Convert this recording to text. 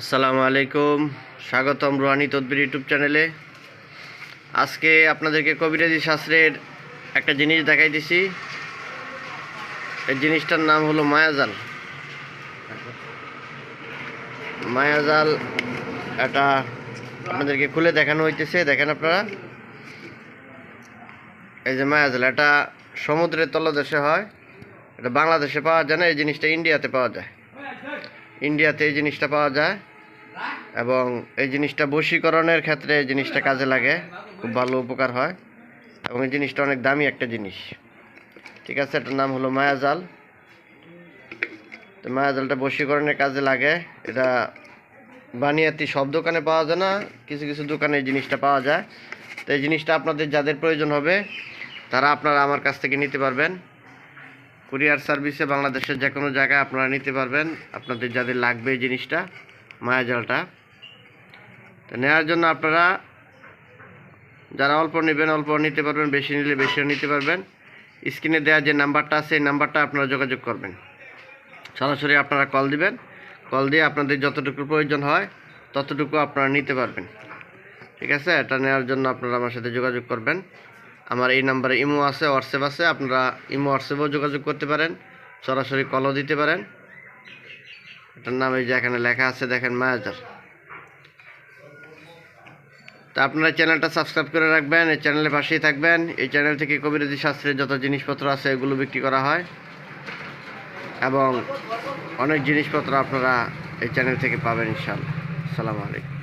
আসসালামু আলাইকুম। স্বাগতম রুহানি তদবির ইউটিউব চ্যানেলে। আজকে আপনাদেরকে কবিরাজি শাস্ত্রের একটা জিনিস দেখাইতেছি এই জিনিসটার নাম হলো মায়াজাল। মায়াজাল এটা আপনাদেরকে খুলে দেখানো হইতেছে। দেখেন আপনারা। এই যে মায়াজাল, এটা সমুদ্রের তলদেশে হয়। এটা বাংলাদেশে পাওয়া যায় না, এই জিনিসটা ইন্ডিয়াতে পাওয়া যায়। ইন্ডিয়াতে এই জিনিসটা পাওয়া যায় এবং এই জিনিসটা বশীকরণের ক্ষেত্রে এই জিনিসটা কাজে লাগে। খুব ভালো উপকার হয় এবং এই জিনিসটা অনেক দামি একটা জিনিস। ঠিক আছে, এটার নাম হলো মায়াজাল। তো মায়াজালটা বশীকরণের কাজে লাগে। এটা বানিয়াতি সব দোকানে পাওয়া যায় না, কিছু কিছু দোকানে এই জিনিসটা পাওয়া যায়। তো এই জিনিসটা আপনাদের যাদের প্রয়োজন হবে, তারা আপনারা আমার কাছ থেকে নিতে পারবেন। কুরিয়ার সার্ভিসে বাংলাদেশের যে কোনো জায়গায় আপনারা নিতে পারবেন। আপনাদের যাদের লাগবে এই জিনিসটা মায়াজালটা তো নেওয়ার জন্য আপনারা যারা অল্প নেবেন, অল্প নিতে পারবেন, বেশি নিলে বেশিও নিতে পারবেন। স্ক্রিনে দেওয়া যে নাম্বারটা আছে, এই নাম্বারটা আপনারা যোগাযোগ করবেন। সরাসরি আপনারা কল দিবেন। কল দিয়ে আপনাদের যতটুকু প্রয়োজন হয়, ততটুকু আপনারা নিতে পারবেন। ঠিক আছে? এটা নেওয়ার জন্য আপনারা আমার সাথে যোগাযোগ করবেন। আমার এই নাম্বারে ইমো আছে, হোয়াটসঅ্যাপ আছে, আপনারা ইমো, হোয়াটসঅ্যাপেও যোগাযোগ করতে পারেন, সরাসরি কলও দিতে পারেন। এটার নাম এই যে এখানে লেখা আছে, দেখেন মায়াজার তা আপনারা চ্যানেলটা সাবস্ক্রাইব করে রাখবেন, এই চ্যানেলের পাশেই থাকবেন। এই চ্যানেল থেকে কবিরাজি শাস্ত্রের যত জিনিসপত্র আছে, এগুলো বিক্রি করা হয়। এবং অনেক জিনিসপত্র আপনারা এই চ্যানেল থেকে পাবেন ইনশাল্লাহ সালামু আলাইকুম।